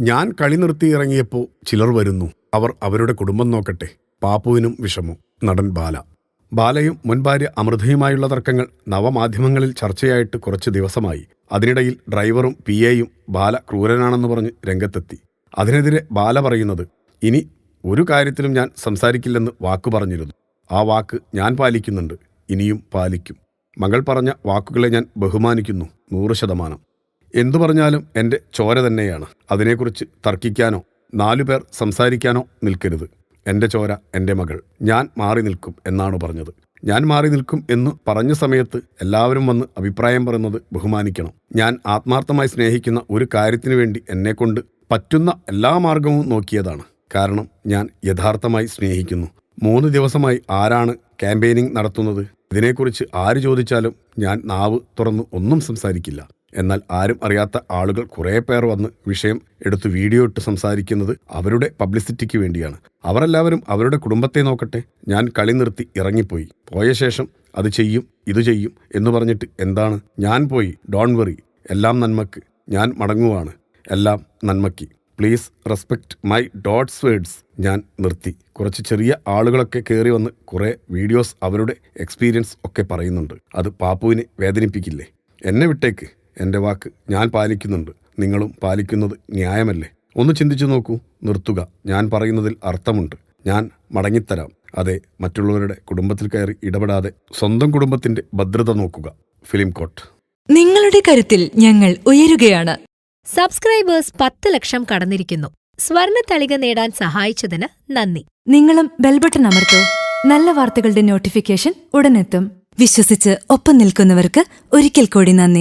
ഞാൻ കളി നിർത്തി ഇറങ്ങിയപ്പോൾ ചിലർ വരുന്നു. അവർ അവരുടെ കുടുംബം നോക്കട്ടെ. പാപ്പുവിനും വിഷമം. നടൻ ബാല. ബാലയും മുൻ ഭാര്യ അമൃതയുമായുള്ള തർക്കങ്ങൾ നവമാധ്യമങ്ങളിൽ ചർച്ചയായിട്ട് കുറച്ച് ദിവസമായി. അതിനിടയിൽ ഡ്രൈവറും പി എയും ബാല ക്രൂരനാണെന്ന് പറഞ്ഞ് രംഗത്തെത്തി. അതിനെതിരെ ബാല പറയുന്നത് ഇനി ഒരു കാര്യത്തിലും ഞാൻ സംസാരിക്കില്ലെന്ന് വാക്കു പറഞ്ഞിരുന്നു. ആ വാക്ക് ഞാൻ പാലിക്കുന്നുണ്ട്. ഇനിയും പാലിക്കും. മകൾ പറഞ്ഞ വാക്കുകളെ ഞാൻ ബഹുമാനിക്കുന്നു. നൂറ് ശതമാനം. എന്തു പറഞ്ഞാലും എന്റെ ചോര തന്നെയാണ്. അതിനെക്കുറിച്ച് തർക്കിക്കാനോ നാലുപേർ സംസാരിക്കാനോ നിൽക്കരുത്. എന്റെ ചോര എന്റെ മകൾ. ഞാൻ മാറി നിൽക്കും എന്നാണ് പറഞ്ഞത്. ഞാൻ മാറി നിൽക്കും എന്ന് പറഞ്ഞ സമയത്ത് എല്ലാവരും വന്ന് അഭിപ്രായം പറയുന്നത് ബഹുമാനിക്കണം. ഞാൻ ആത്മാർത്ഥമായി സ്നേഹിക്കുന്ന ഒരു കാര്യത്തിനു വേണ്ടി എന്നെക്കൊണ്ട് പറ്റുന്ന എല്ലാ മാർഗവും നോക്കിയതാണ്. കാരണം ഞാൻ യഥാർത്ഥമായി സ്നേഹിക്കുന്നു. മൂന്ന് ദിവസമായി ആരാണ് ക്യാമ്പയിനിങ് നടത്തുന്നത്? ഇതിനെക്കുറിച്ച് ആര് ചോദിച്ചാലും ഞാൻ നാവ് തുറന്ന് ഒന്നും സംസാരിക്കില്ല. എന്നാൽ ആരും അറിയാത്ത ആളുകൾ കുറേ പേർ വന്ന് വിഷയം എടുത്ത് വീഡിയോ ഇട്ട് സംസാരിക്കുന്നത് അവരുടെ പബ്ലിസിറ്റിക്ക് വേണ്ടിയാണ്. അവരെല്ലാവരും അവരുടെ കുടുംബത്തെ നോക്കട്ടെ. ഞാൻ കളി നിർത്തി ഇറങ്ങിപ്പോയി. പോയ ശേഷം അത് ചെയ്യും ഇത് ചെയ്യും എന്ന് പറഞ്ഞിട്ട് എന്താണ്? ഞാൻ പോയി. Don't worry. എല്ലാം നന്മക്ക്. ഞാൻ മടങ്ങുവാണ്. എല്ലാം നന്മയ്ക്ക്. Please respect my dad's words ഞാൻ നിർത്തി. കുറച്ച് ചെറിയ ആളുകളൊക്കെ കയറി വന്ന് കുറേ വീഡിയോസ് അവരുടെ എക്സ്പീരിയൻസ് ഒക്കെ പറയുന്നുണ്ട്. അത് പാപ്പുവിനെ വേദനിപ്പിക്കില്ലേ? എന്നെ വിട്ടേക്ക്. എന്റെ വാക്ക് ഞാൻ പാലിക്കുന്നുണ്ട്. നിങ്ങളും പാലിക്കുന്നത് ന്യായമല്ലേ? ഒന്ന് ചിന്തിച്ചു നോക്കൂ നിർത്തുക. ഞാൻ പറയുന്നതിൽ അർത്ഥമുണ്ട്. ഞാൻ മടങ്ങിത്തരാം. അതെ മറ്റുള്ളവരുടെ കുടുംബത്തിൽ കയറി ഇടപെടാതെ സ്വന്തം കുടുംബത്തിന്റെ ഭദ്രത നോക്കുക. Film coat. നിങ്ങളുടെ കരുത്തിൽ ഞങ്ങൾ ഉയരുകയാണ്. സബ്സ്ക്രൈബേഴ്സ് പത്ത് ലക്ഷം കടന്നിരിക്കുന്നു. സ്വർണ തളിക നേടാൻ സഹായിച്ചതിന് നന്ദി. നിങ്ങളും ബെൽബട്ടൺ അമർത്തോ. നല്ല വാർത്തകളുടെ നോട്ടിഫിക്കേഷൻ ഉടനെത്തും. വിശ്വസിച്ച് ഒപ്പം നിൽക്കുന്നവർക്ക് ഒരിക്കൽ കൂടി നന്ദി.